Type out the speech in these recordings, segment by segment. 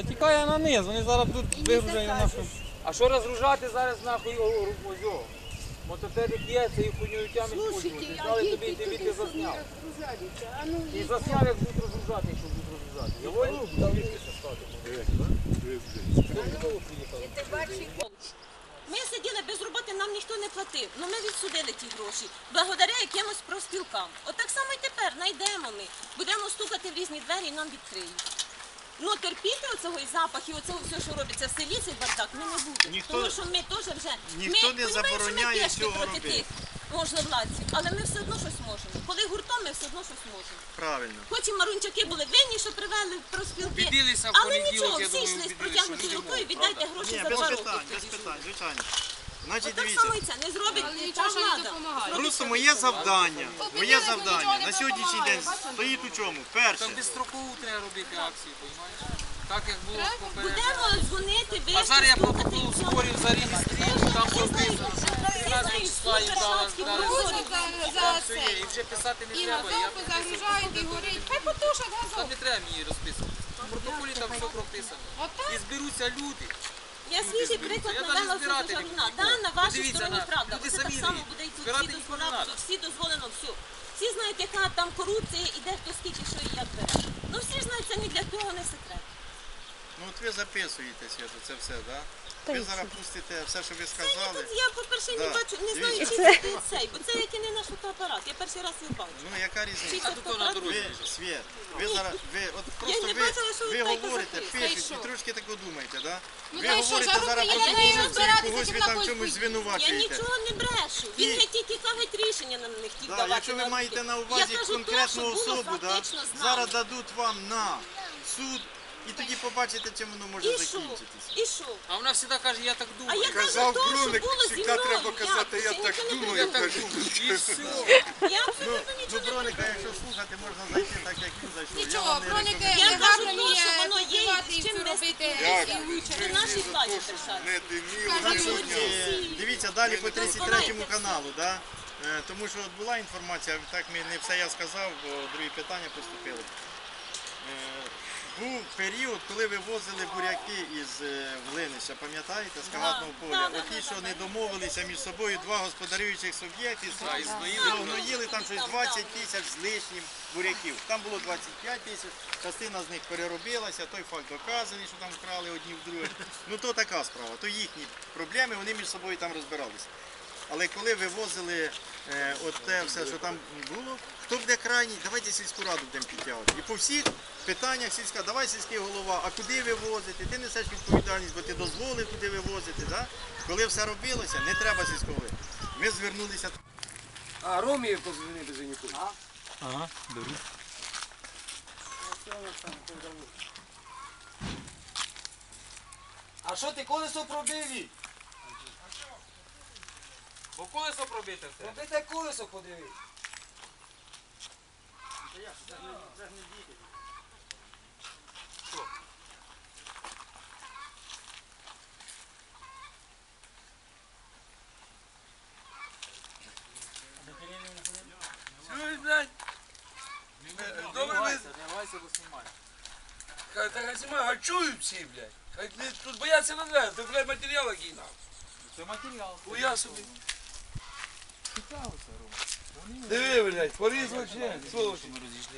Та тікає на низ, вони зараз тут вигружають нашу. А що розгружати зараз нахуй озьо? Мотоцикл є, це і хуйню тямить Слушайте, а Сказали тобі, діти тобі туди ти засняв. А ну, І засняв, як будуть розгружати, якщо будуть розгружати. Доволі? Ми сиділи без роботи, нам ніхто не платив. Ну ми відсудили ті гроші. Благодаря якимось профспілкам. От так само і тепер знайдемо ми. Будемо стукати в різні двері і нам відкриють. Ну терпіти оцього і запах, і оцього все, що робиться в селі, цей бардак, ми не будемо. Ніхто- Тому що ми теж вже ніхто ми, не понімаємо, що забороняє ми пішки цього проти робити. тих можновладців, але ми все одно щось можемо. Коли гуртом, ми все одно щось можемо. Правильно. Хоч і марунчаки були винні, що привели профспілки. Обіділися в Але понеділок, нічого, я всі думаю, йшли з обіділися, протягнутою що рукою, віддайте гроші Ні, за без два роки. питань, без питань, звичайно. Значить, так дивіться. само і це не зробить нічого не влада. допомагає. Просто моє завдання, моє завдання на сьогоднішній день стоїть у чому? Перше, Там безстроково треба робити акції, розумієш? Так як було попередньо. Будемо дзвонити, А зараз я протокол і все. зборів там прописано. всі числа їм дали, дали Там все є, і вже писати не І треба. Я газовку загружають і горить. Хай потушать Там не треба мені розписувати. В протоколі там все прописано. І зберуться люди. Я свіжий приклад навела збирати все не Да, на вашій Подивіться, стороні на- правда. люди Оце так самі само буде і тут. Всі надо. всі дозволено, все. Всі знають, яка там корупція, і де хто скільки, що і як бере. Ну всі ж знають, це ні для кого не секрет. Ну от ви записуєтеся, що це все, да? Ви зараз пустите все, що ви сказали. я, по-перше, не Да. бачу, не знаю, чи це цей, бо це який не наш фотоапарат. Я перший раз його бачу. Ну яка Чи різниця? це фотоапарат? Ви, Світ, ви зараз, ви, от просто не ви, бачила, що ви ви так говорите, записуєте. пишете Та й і що? трошки так думаєте, да? Ну, Ви та й що, говорите зараз про на корупцію, розбиратися, когось ви на там чомусь бути. Я звинувачуєте. нічого не брешу. Він І- не тільки кажуть рішення нам не хотів Да, давати. якщо ви на маєте на Я увазі конкретну що було особу, да, фактично з нами. зараз дадуть вам на суд, і тоді побачите, чим воно може І що? закінчитися. І що? А вона завжди каже, я так А думаю. я Казав то, що Бруник, було зі завжди мною. треба казати, я так не думаю. Я так думаю. І все. Я абсолютно Ну, нічого не Броника, якщо слухати, можна зайти так, як він зайшов. Я Нічого, вам не броніки рекомендую. Я кажу, гарно то, що воно є, і і з чим робити. Як? і лучше. Це наші. Не димів, не зняв. Е, Дивіться далі по 33 Дозволяйте каналу, да? Е, тому що от була інформація, так ми не все я сказав, бо другі питання поступили. Е, Був період, коли вивозили буряки із е, Влинища, пам'ятаєте, з кагатного поля. Оті, да, що не домовилися між собою два господарюючих суб'єкти, Да, і згноїли. згноїли там щось 20 тисяч з лишнім буряків. Там було 25 тисяч, частина з них переробилася, той факт доказаний, що там вкрали одні в друге. Ну то така справа, то їхні проблеми, вони між собою там розбиралися. Але коли вивозили е, от те все, що там було, хто буде крайній, давайте сільську раду будемо підтягувати. І по всіх питаннях сільська, давай сільський голова, а куди вивозити? Ти несеш відповідальність, бо ти дозволив куди вивозити. Да? Коли все робилося, не треба сільського голови. Ми звернулися. А Ромі позвонити за ніколи. Ага, беру. А що ти колесо пробив? Бо колесо пробите все. Пробите колесо подиви. Чуєш, блядь? Добре, ви... Не лайся, бо знімай. Хай так знімаю, а чують всі, блядь. Хай не- тут бояться не треба, ти, блядь, матеріал який нам. Це матеріал. Хуя собі. Диви, блядь, порізали ні? Сволочі.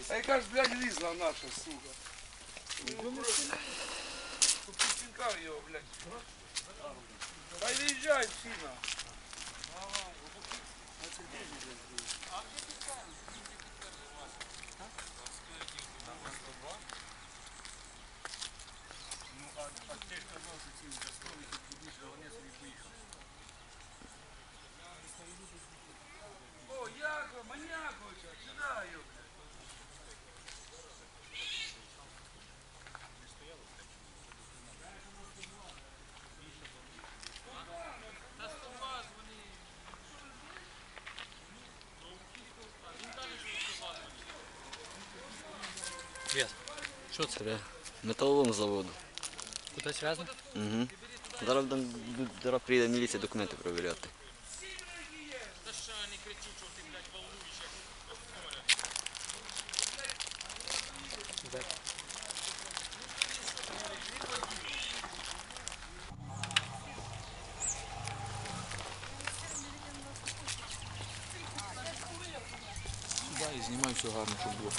А яка ж, блядь, різла наша, сука. Попінкав його, блядь. Хай виїжджають всі на. О, Що це? Металолом заводу. Кудись зв'язано? Угу. Зараз там зараз прийде міліція документи перевіряти. Да, і знімаю все гарно, щоб було.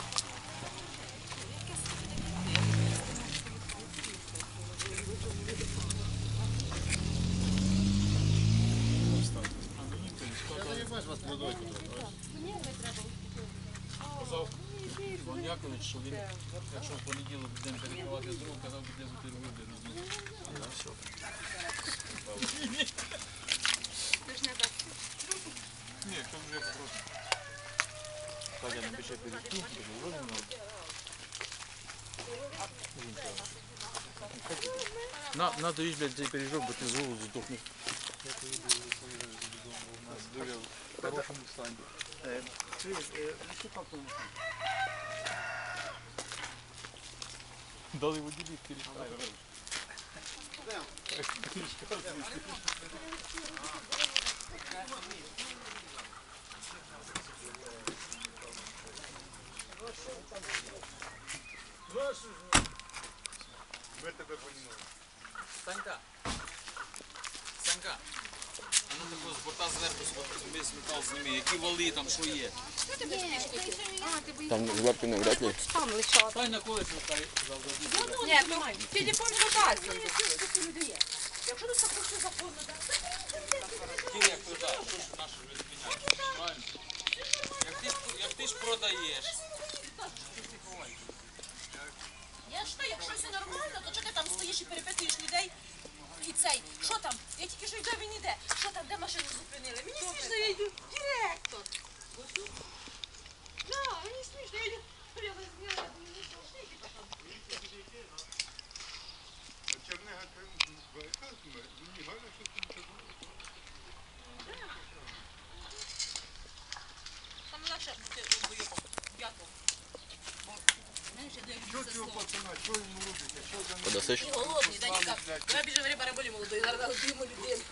Іван Якович, що він, якщо в понеділок будемо перекривати дров, казав, буде бути робити на зміну. Ні, то вже просто. Так, я напишу перейти, На, на, доїж, блядь, цей пиріжок, бо ти з голоду здохнеш. Дуже в хорошому стані. Дали воділі пиріжка. Санька. Санька. А ну тако з борта зверху весь метал зніми, які вали там, що є. Там зверху не вряд ли. Стань на колесо, хай завжди. Ні, ну, телефон хватається. Кір, як туди, що ж наше відміняєш? Правильно? Як ти, ж- як ти ж продаєш, Я ж те, якщо все нормально, то чого ти там стоїш і перепитуєш людей? І цей, що там? Я тільки що йду, він іде. Що там, де машину зупинили? Мені смішно, я йду. Директор. Да, мені смішно, я йду. Не знаю, мені які там. Там легше бути бойовом. Дякую. Знаєш, я даю Подасиш? І голодний, да ніяк. Давай біжи варі бараболі молодої, зараз годуємо людину.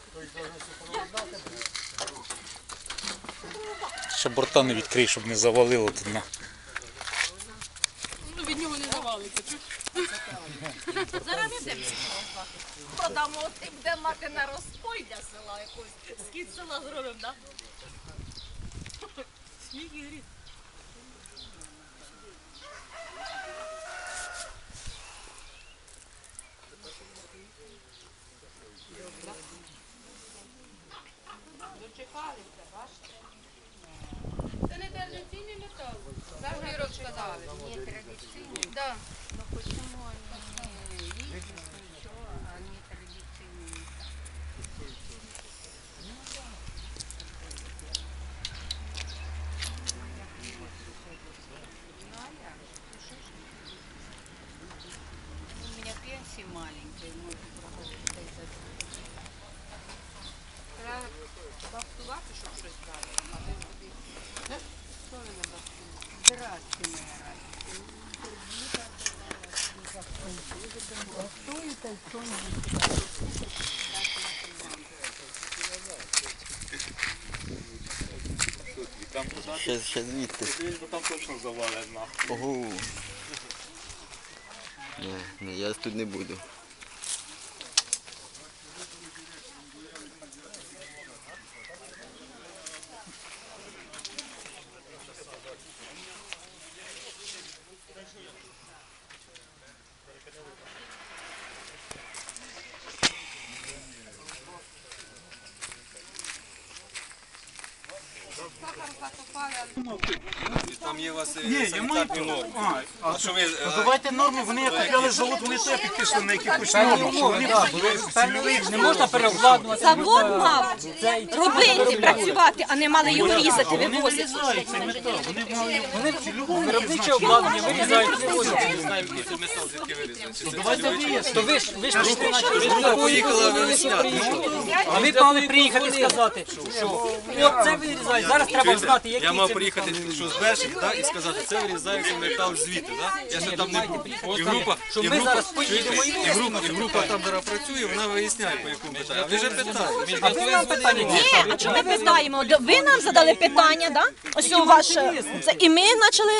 Ще борта не відкрий, щоб не завалило тут на. Ну, від нього не завалиться. Зараз ми будемо продамо, ти буде мати на розпой для села якось. Скід села зробимо, так? Сміх і гріх. Це не традиційний метал. Завжди розказали. Не традиційний? Да. Ну почему они не видят ничего, а не традиционные? У меня пенсия маленькая, может просто это Треба баптувати, щоб щось дали. А ви туди. Що ви не баптуєте? здравствуйте, моя Ще, ще звідти. Там точно завалено нахуй. Ого. Ні, ні, я тут не буду. Там є у вас Ні, я норми. А що ви... Давайте норми, вони як купляли завод, вони теж підписали на якихось нормах. що Вони Не можна переобладнувати. Завод мав робити, працювати, а не мали його різати, вивозити. Вони виробниче обладнання вирізають. Давайте то ви ж ви ж прийшли. А ви мали приїхати і сказати, що от це вирізають. Зараз треба знати, який Я це приїхати, що з Бершик, да, і сказати, це вирізається метал звідти, да? Я ще там не був. І група, Щоб і ми група, зараз поїдемо і група, і група там, де працює, вона виясняє, по якому питанню. А ви вже питаєте. А ви нам питання Ні, а чому ми питаємо? Ви нам задали питання, да? Ось у ваш це і ми почали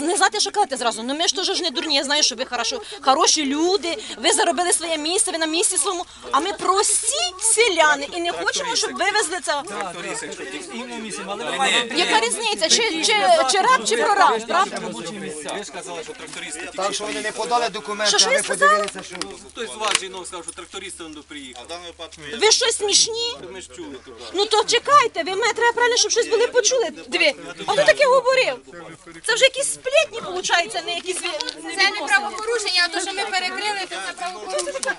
не знати, що казати зразу. Ну ми ж теж ж не дурні. Я знаю, що ви хорошо, хороші люди. Ви заробили своє місце, ви на місці своєму. А ми прості селяни і не хочемо, щоб вивезли це. Яка різниця? Це чи, чи, чи раб, чи прораб? Правда? Ви ж казали, що трактористи тільки Так що вони не подали документи, Що, що а ви ви сказали? подивилися, що Хтось з вас жінок сказав, що трактористи не приїхали. Даному випадку я Ви що смішні? Ми ж чули туди. Ну то чекайте, ви мене треба правильно, щоб щось були почули. Диви, а хто таке говорив? Це вже якісь сплетні, виходить, не якісь... Це не правопорушення, а то, що ми перекрили, то це правопорушення.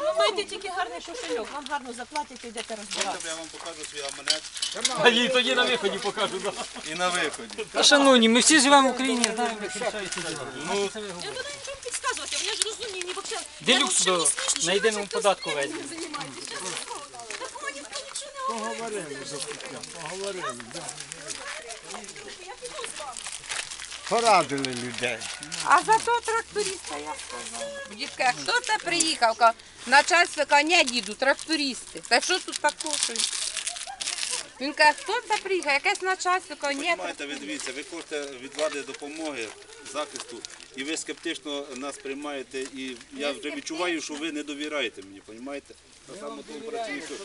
Ви маєте тільки гарний кошельок, вам гарно заплатять і йдете розбиратися. я вам покажу свій аманет А їй тоді на виході покажу. Да. і на виході. Та, Шановні, ми всі живемо в Україні, знаємо, як рішаються діла. Я буду нічого підказувати, вони ж розумні, ні взагалі. Де люкс до на єдиному податку весь. Говорить. порадили людей. А зато тракториста я сказала. Дітка, хто це приїхав? Ка- Начальство каже, ні, діду, трактористи. Та що тут такого? що? Він каже, хто це приїхав? Якесь начальство, каже, ні, Маєте ви дивіться, ви хочете від влади допомоги, захисту, і ви скептично нас приймаєте, і я вже відчуваю, що ви не довіряєте мені, розумієте?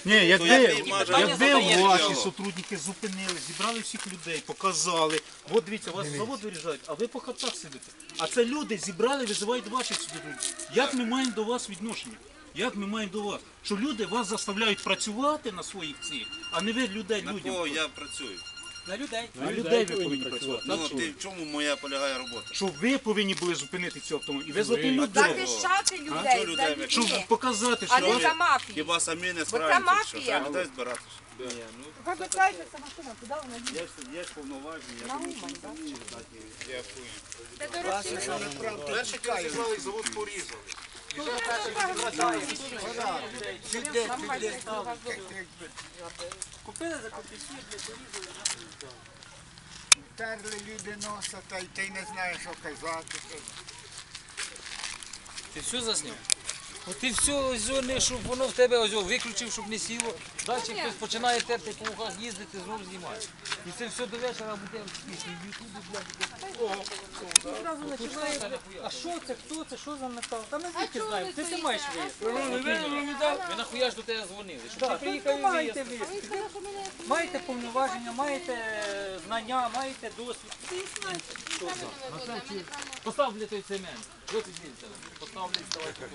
Ні, якби, якби ваші сотрудники зупинили, зібрали всіх людей, показали. От дивіться, вас з заводу виїжджають, а ви по хатах сидите. А це люди зібрали, визивають ваших сюди. Як ми маємо до вас відношення? Як ми маємо до вас? Що люди вас заставляють працювати на своїх цих, а не ви людей На людям. кого я працюю? На людей. На людей ви повинні працювати. Ну, ти, в чому моя полягає робота? Що ви повинні були зупинити цю автомобіль і визвати людей. захищати людей, людей за ви- Щоб людей, показати, а що не ви за мафію. Хіба самі не це справитися? Що мафія. треба людей збирати? Є ж, є ж повноваження, я думаю, що самі здатні. Я Перші завод порізали. Купили за копійки. Терли люди носа, та й ти не знаєш, що казати. Ти все засняв? Ти все щоб воно в тебе ось виключив, щоб не сіло. Далі хтось починає терти по вухах, їздити, знову знімає. І це все до вечора буде в пісні, в Ютубі, блядь. Одразу починає. А що це, хто це, що за метал? Та ми звідки знаємо, ти це маєш виїзд. Ви нахуя ж до тебе дзвонили, щоб ти приїхав і маєте виїзд. Маєте повноваження, маєте знання, маєте досвід. Що це. Постав той цемент. Ось візьміть це. Постав, блядь, давайте.